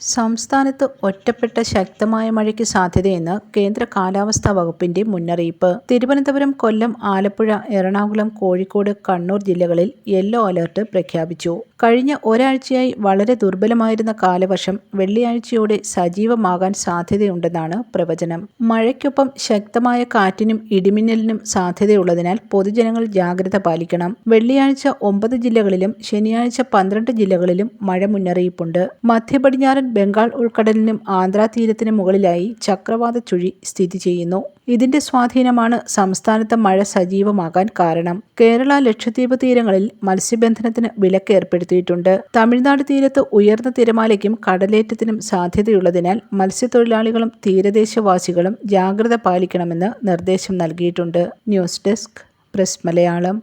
സംസ്ഥാനത്ത് ഒറ്റപ്പെട്ട ശക്തമായ മഴയ്ക്ക് സാധ്യതയെന്ന് കേന്ദ്ര കാലാവസ്ഥാ വകുപ്പിന്റെ മുന്നറിയിപ്പ്. തിരുവനന്തപുരം കൊല്ലം ആലപ്പുഴ എറണാകുളം കോഴിക്കോട് കണ്ണൂർ ജില്ലകളിൽ യെല്ലോ അലർട്ട് പ്രഖ്യാപിച്ചു. കഴിഞ്ഞ ഒരാഴ്ചയായി വളരെ ദുർബലമായിരുന്ന കാലവർഷം വെള്ളിയാഴ്ചയോടെ സജീവമാകാൻ സാധ്യതയുണ്ടെന്നാണ് പ്രവചനം. മഴയ്ക്കൊപ്പം ശക്തമായ കാറ്റിനും ഇടിമിന്നലിനും സാധ്യതയുള്ളതിനാൽ പൊതുജനങ്ങൾ ജാഗ്രത പാലിക്കണം. വെള്ളിയാഴ്ച ഒമ്പത് ജില്ലകളിലും ശനിയാഴ്ച പന്ത്രണ്ട് ജില്ലകളിലും മഴ മുന്നറിയിപ്പുണ്ട്. മധ്യപടിഞ്ഞാറൻ ബംഗാൾ ഉൾക്കടലിനും ആന്ധ്രാ തീരത്തിനും മുകളിലായി ചക്രവാത ചുഴി സ്ഥിതി ചെയ്യുന്നു. ഇതിന്റെ സ്വാധീനമാണ് സംസ്ഥാനത്ത് മഴ സജീവമാകാൻ കാരണം. കേരള ലക്ഷദ്വീപ് തീരങ്ങളിൽ മത്സ്യബന്ധനത്തിന് വിലക്ക് ഏർപ്പെടുത്തിയിട്ടുണ്ട്. തമിഴ്നാട് തീരത്ത് ഉയർന്ന തിരമാലയ്ക്കും കടലേറ്റത്തിനും സാധ്യതയുള്ളതിനാൽ മത്സ്യത്തൊഴിലാളികളും തീരദേശവാസികളും ജാഗ്രത പാലിക്കണമെന്ന് നിർദ്ദേശം നൽകിയിട്ടുണ്ട്. News desk press Malayalam.